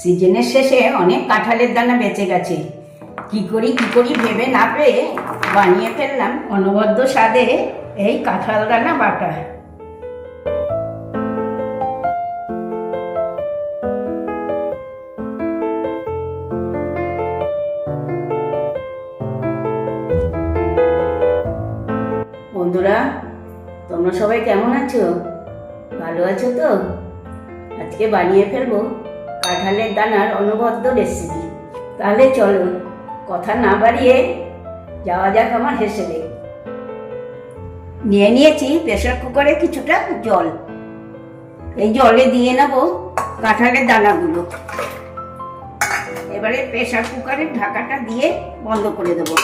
সিজনের শেষে অনেক কাঁঠালের দানা বেঁচে গেছে। কি করি কি করি ভেবে না পেয়ে বানিয়ে ফেললাম অনবদ্য স্বাদে এই কাঁঠাল দানা বাটা। বন্ধুরা, তোমরা সবাই কেমন আছো? ভালো আছো তো? আজকে বানিয়ে ফেলব কাঁঠালের দানার অনবদ্য রেসিপি তাহলে চলো, কথা না বাড়িয়ে যাওয়া যাক আমার হেসেলে। নিয়ে নিয়েছি প্রেশার কুকারে কিছুটা জল। এই জলে দিয়ে নেব কাঁঠালের দানাগুলো। এবারে প্রেশার কুকারের ঢাকাটা দিয়ে বন্ধ করে দেবো।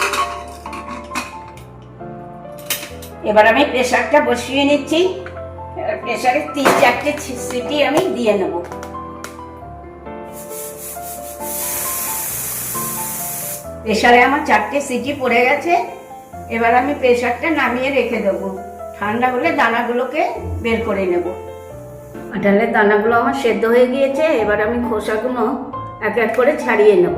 এবার আমি প্রেশারটা বসিয়ে নিচ্ছি। এবার প্রেশারে তিন চারটে সিটি আমি দিয়ে নেব। প্রেশারে আমার চারটে সিটি পড়ে গেছে, এবার আমি প্রেশারটা নামিয়ে রেখে দেবো। ঠান্ডা হলে দানাগুলোকে বের করে নেব। কাঁঠালের দানাগুলো আমার সেদ্ধ হয়ে গিয়েছে, এবার আমি খোসাগুলো এক এক করে ছাড়িয়ে নেব।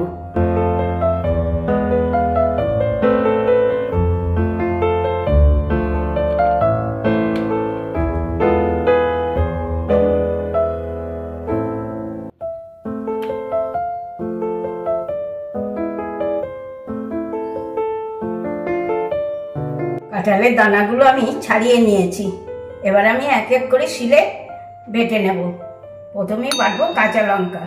কাঁঠালের দানাগুলো আমি ছাড়িয়ে নিয়েছি। এবার আমি এক এক করে শিলে বেটে নেব। প্রথমেই বাটবো কাঁচা লঙ্কা।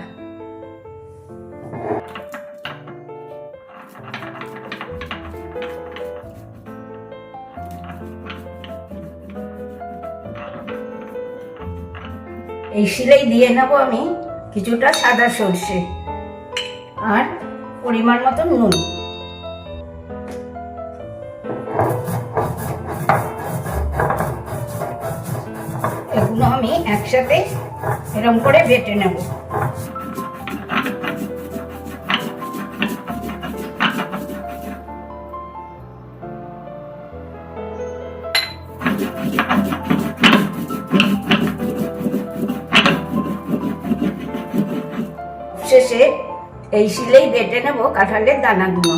এই শিলেই দিয়ে নেব আমি কিছুটা সাদা সর্ষে আর পরিমাণ মতো নুন। একসাথে এরম করে বেটে নেব। শেষে এই শিলেই বেটে নেব কাঁঠালের দানাগুলো।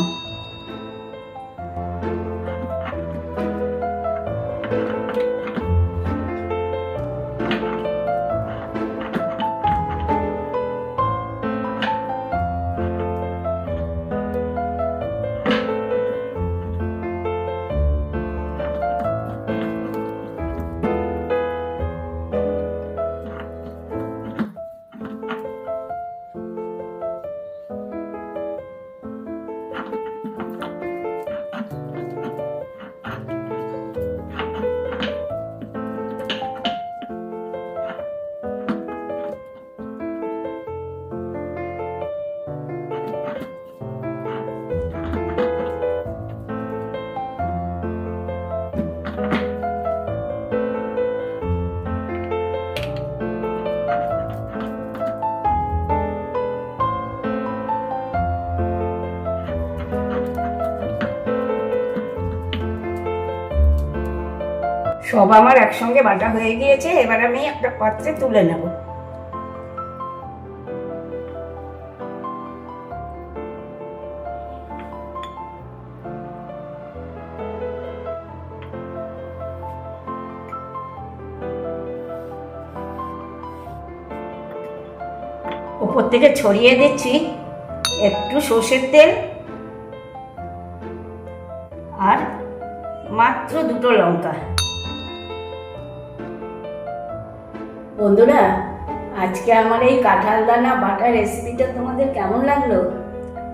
সব আমার একসঙ্গে বাটা হয়ে গিয়েছে, এবার আমি একটা পাত্রে তুলে নেব। উপর থেকে ছড়িয়ে দিচ্ছি একটু সর্ষের তেল আর মাত্র দুটো লঙ্কা। বন্ধুরা, আজকে আমার এই কাঁঠাল দানা বাটা রেসিপিটা তোমাদের কেমন লাগল?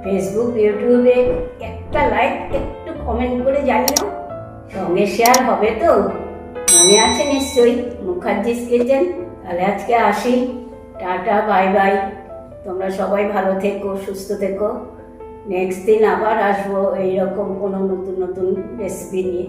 ফেসবুক ইউটিউবে একটা লাইক একটু কমেন্ট করে জানিও। সঙ্গে শেয়ার হবে তো? মনে আছে নিশ্চয়ই মুখার্জিস কিচেন তাহলে আজকে আসি। টাটা বাই বাই তোমরা সবাই ভালো থেকো, সুস্থ থেকো। নেক্সট দিন আবার আসব এইরকম কোনো নতুন নতুন রেসিপি নিয়ে।